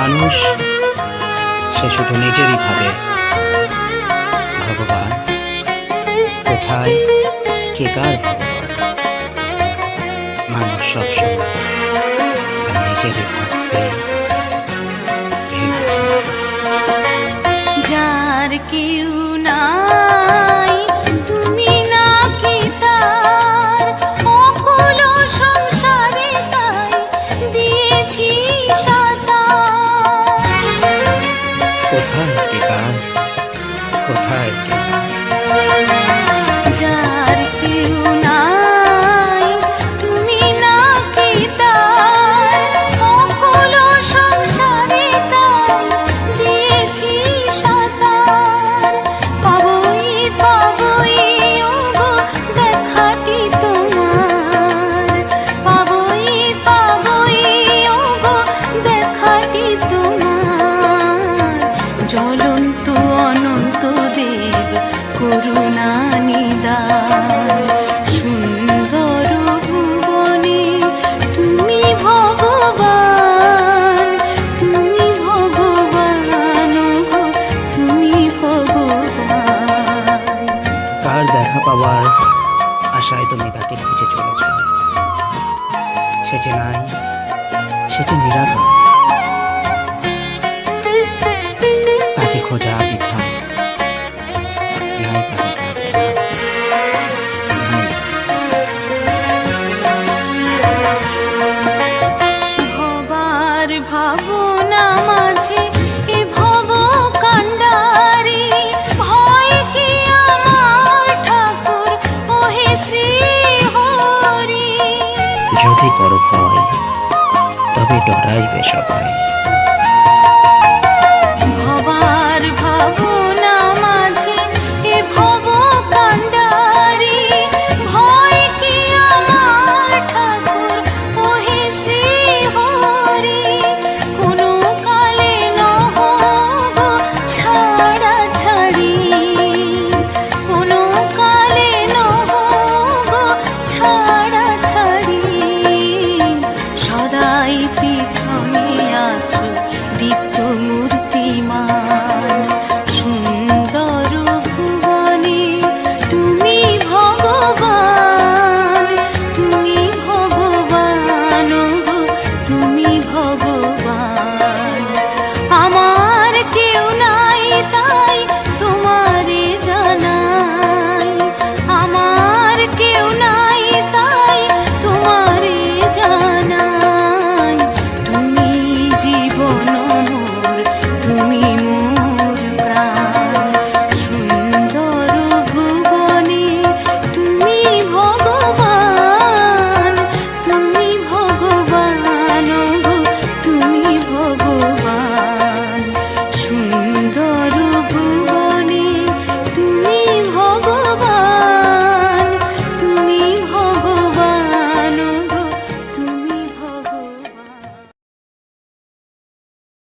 মানুষ, সে শুধু নিজেরই ভাবে। ভগবান, কোথায়, কে কার মানুষ সবসময় নিজেরই ভাবে যার কেউ যার পাওয়ার আশায় তুমি তাকে খুঁজে চলেছ। সে যে নাই সে যে নিরাপদ ভয় তবে ডরাইবে সবাই।